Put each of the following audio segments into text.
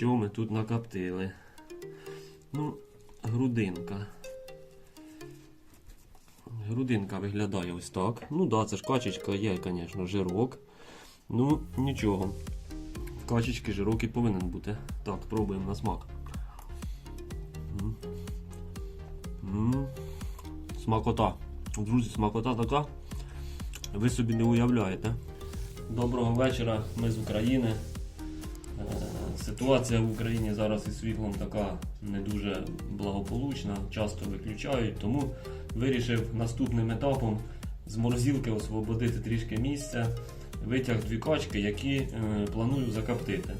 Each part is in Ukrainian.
що ми тут накоптили. Ну, грудинка. Грудинка виглядає ось так. Ну да, це ж качечка є, звісно, жирок. Ну, нічого. Качечки жирок і повинен бути. Так, пробуємо на смак. Смакота. Друзі, смакота така. Ви собі не уявляєте. Доброго вечора, ми з України. Ситуація в Україні зараз із світлом така не дуже благополучна, часто виключають, тому вирішив наступним етапом з морозилки освободити трішки місця, витяг дві качки, які е, планую закоптити.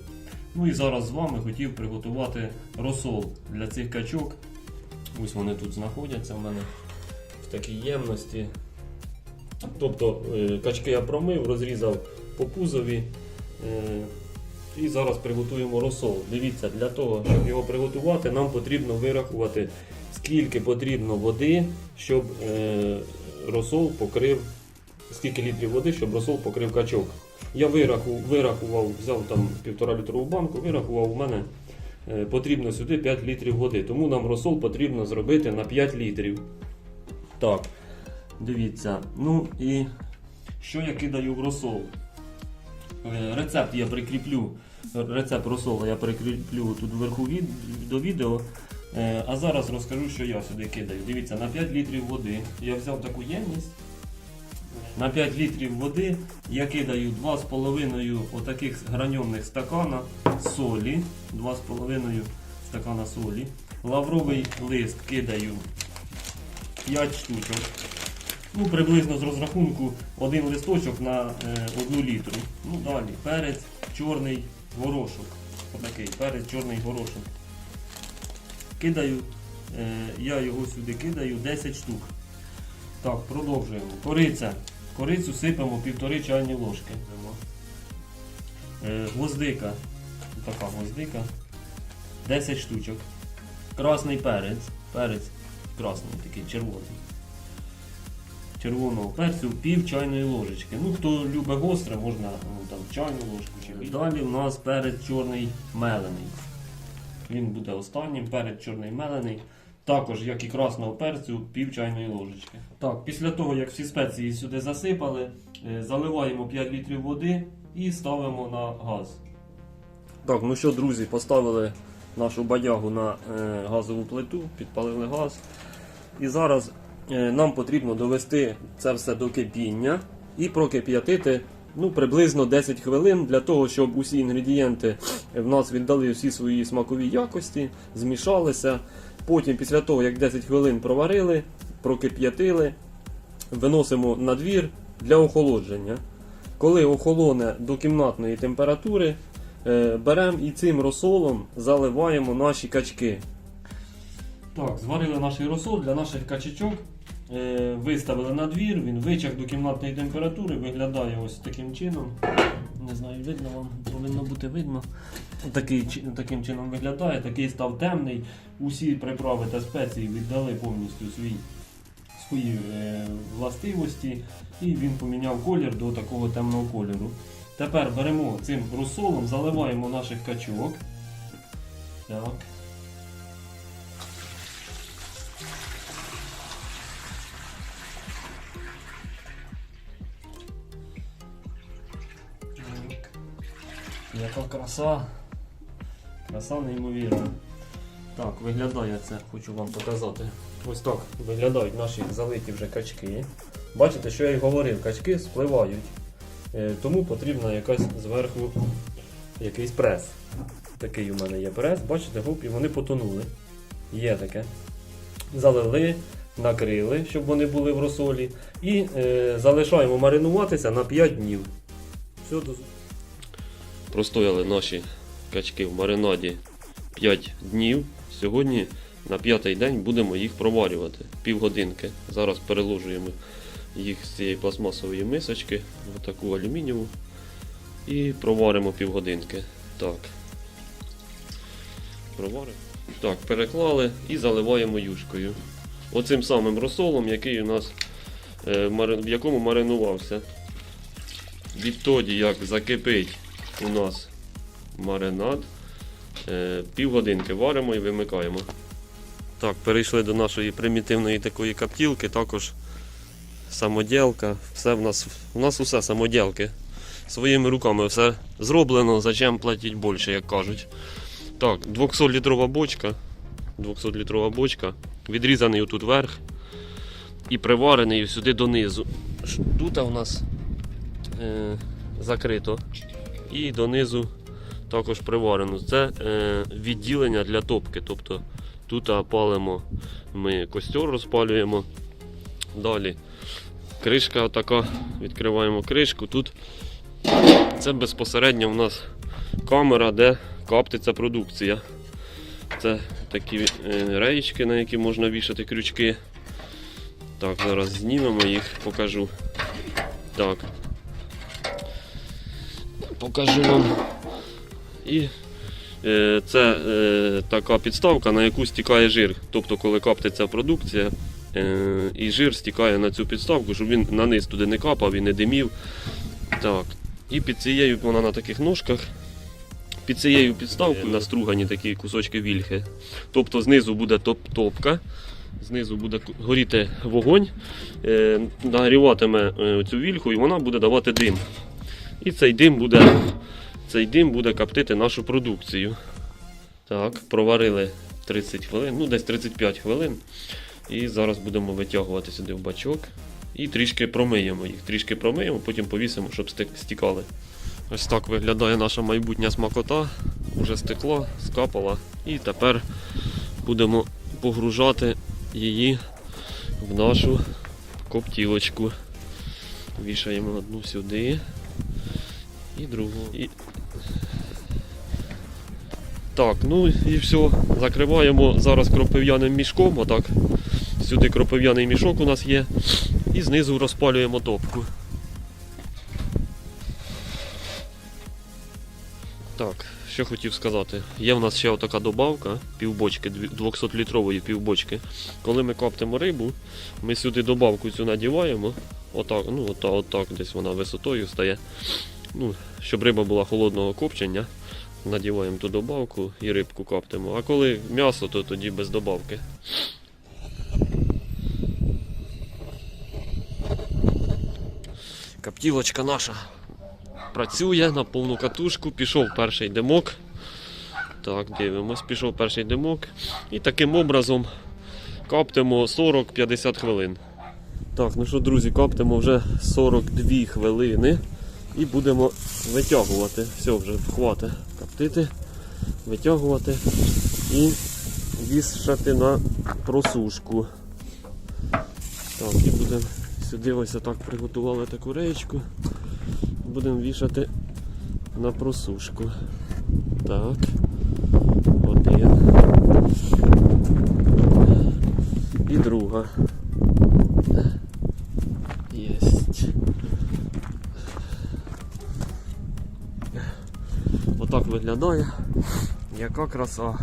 Ну і зараз з вами хотів приготувати розсол для цих качок. Ось вони тут знаходяться в мене в такій ємності. Тобто е, качки я промив, розрізав по пузові. е, І зараз приготуємо розсол. Дивіться, для того, щоб його приготувати, нам потрібно вирахувати, скільки потрібно води, щоб е, розсол покрив, скільки літрів води, щоб розсол покрив качок. Я вирахував, взяв там півтора літрову банку, вирахував, у мене е, потрібно сюди 5 літрів води. Тому нам розсол потрібно зробити на 5 літрів. Так, дивіться. Ну і що я кидаю в розсол? Е, Рецепт я прикріплю. Рецепт розсолу я прикріплю тут вверху від, до відео. Е, А зараз розкажу, що я сюди кидаю. Дивіться, на 5 літрів води я взяв таку ємність. На 5 літрів води я кидаю 2,5 отаких граньонних стакана солі. 2,5 стакана солі. Лавровий лист кидаю 5 штучок. Ну, приблизно з розрахунку один листочок на е, одну літру. Ну, далі перець, чорний горошок. Отакий перець, чорний горошок. Кидаю, е, я його сюди кидаю 10 штук. Так, продовжуємо. Кориця. Корицю сипемо півтори чайні ложки. Е, гвоздика. Така гвоздика. 10 штучок. Красний перець. Перець красний, такий червоний червоного перцю пів чайної ложечки. Ну, хто любить гостре, можна ну, там, чайну ложку чи. Далі у нас перець чорний мелений. Він буде останнім, перець чорний мелений. Також, як і красного перцю, пів чайної ложечки. Так, після того, як всі спеції сюди засипали, е, заливаємо 5 літрів води і ставимо на газ. Так, ну що, друзі, поставили нашу бадягу на е, газову плиту, підпалили газ. І зараз нам потрібно довести це все до кипіння і прокип'ятити ну, приблизно 10 хвилин для того, щоб усі інгредієнти в нас віддали всі свої смакові якості, змішалися. Потім, після того, як 10 хвилин проварили, прокип'ятили, виносимо на двір для охолодження. Коли охолоне до кімнатної температури, е, беремо і цим розсолом заливаємо наші качки. Так, зварили наш розсол для наших качечок. Е, виставили на двір, він вичах до кімнатної температури, виглядає ось таким чином. Не знаю, видно вам, повинно бути видно. Такий, таким чином виглядає, такий став темний. Усі приправи та спеції віддали повністю свій, свої е, властивості, і він поміняв колір до такого темного кольору. Тепер беремо цим розсолом, заливаємо наших качок. Так. Так. Яка краса. Краса неймовірна. Так, виглядає це, хочу вам показати. Ось так виглядають наші залиті вже качки. Бачите, що я й говорив, качки спливають. Е, Тому потрібна якась зверху якийсь прес. Такий у мене є прес, бачите, гоп, і вони потонули. Є таке. Залили, накрили, щоб вони були в розсолі. І е, залишаємо маринуватися на 5 днів. Все, до... Простояли наші качки в маринаді 5 днів. Сьогодні на п'ятий день будемо їх проварювати півгодинки. Зараз переложуємо їх з цієї пластмасової мисочки в таку алюмінієву і проваримо півгодинки. Так. Проваримо. Так, переклали і заливаємо юшкою. Оцим самим розсолом, який у нас е, в якому маринувався. Відтоді, як закипить у нас маринад, Е, півгодинки варимо і вимикаємо. Так, перейшли до нашої примітивної такої каптілки, також самоділка. Все в нас, у нас усе самоділки. Своїми руками все зроблено, зачем платити більше, як кажуть. Так, 200-літрова бочка. 200-літрова бочка. Відрізаний отут верх і приварений сюди донизу. Тут у нас е, закрито. І донизу також приварено. Це е, відділення для топки. Тобто тут палимо ми костер розпалюємо. Далі кришка така, відкриваємо кришку. Тут це безпосередньо у нас камера, де коптиться продукція. Це такі е, реєчки, на які можна вішати крючки. Так, зараз знімемо їх, покажу. Так. Покажу вам. І е, це е, така підставка, на яку стікає жир. Тобто, коли коптиться продукція, е, і жир стікає на цю підставку, щоб він на низ туди не капав і не димів. Так. І під цією вона на таких ножках. Під цією підставкою настругані такі кусочки вільхи. Тобто знизу буде топ-топка, знизу буде горіти вогонь, нагріватиме цю вільху і вона буде давати дим. І цей дим буде, цей дим буде коптити нашу продукцію. Так, проварили 30 хвилин, ну десь 35 хвилин. І зараз будемо витягувати сюди в бачок. І трішки промиємо їх. Трішки промиємо, потім повісимо, щоб стікали. Ось так виглядає наша майбутня смакота. Уже стекла, скапала. І тепер будемо погружати її в нашу коптілочку. Вішаємо одну сюди і другу. І... Так, ну і все. Закриваємо зараз кропив'яним мішком. Отак. Сюди кропив'яний мішок у нас є. І знизу розпалюємо топку. Так, що хотів сказати. Є в нас ще така добавка, півбочки, 200-літрової півбочки. Коли ми коптимо рибу, ми сюди добавку цю надіваємо. Отак, ну отак, отак десь вона висотою стає. Ну, щоб риба була холодного копчення, надіваємо ту добавку і рибку коптимо. А коли м'ясо, то тоді без добавки. Коптілочка наша працює на повну катушку, пішов перший димок. Так, дивимось, пішов перший димок. І таким образом коптимо 40-50 хвилин. Так, ну що, друзі, коптимо вже 42 хвилини і будемо витягувати. Все, вже хватить коптити, витягувати і вішати на просушку. Так, і будемо сюди ось отак приготували таку реєчку будемо вішати на просушку. Так. Один. І друга. Отак виглядає. Яка краса.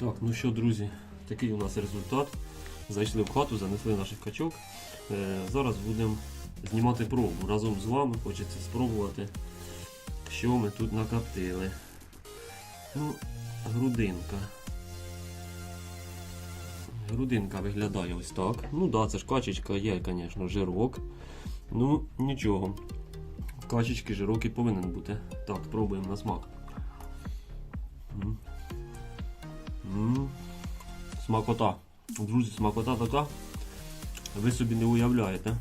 Так, ну що, друзі, такий у нас результат. Зайшли в хату, занесли наших качок. Е, Зараз будемо знімати пробу разом з вами. Хочеться спробувати, що ми тут накоптили. Ну, грудинка. Грудинка виглядає ось так. Ну да, це ж качечка є, звісно, жирок. Ну, нічого. Качечки жирок і повинен бути. Так, пробуємо на смак. Смакота. Друзі, смакота така. Ви собі не уявляєте.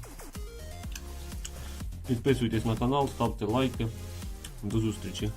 Підписуйтесь на канал, ставте лайки. До зустрічі.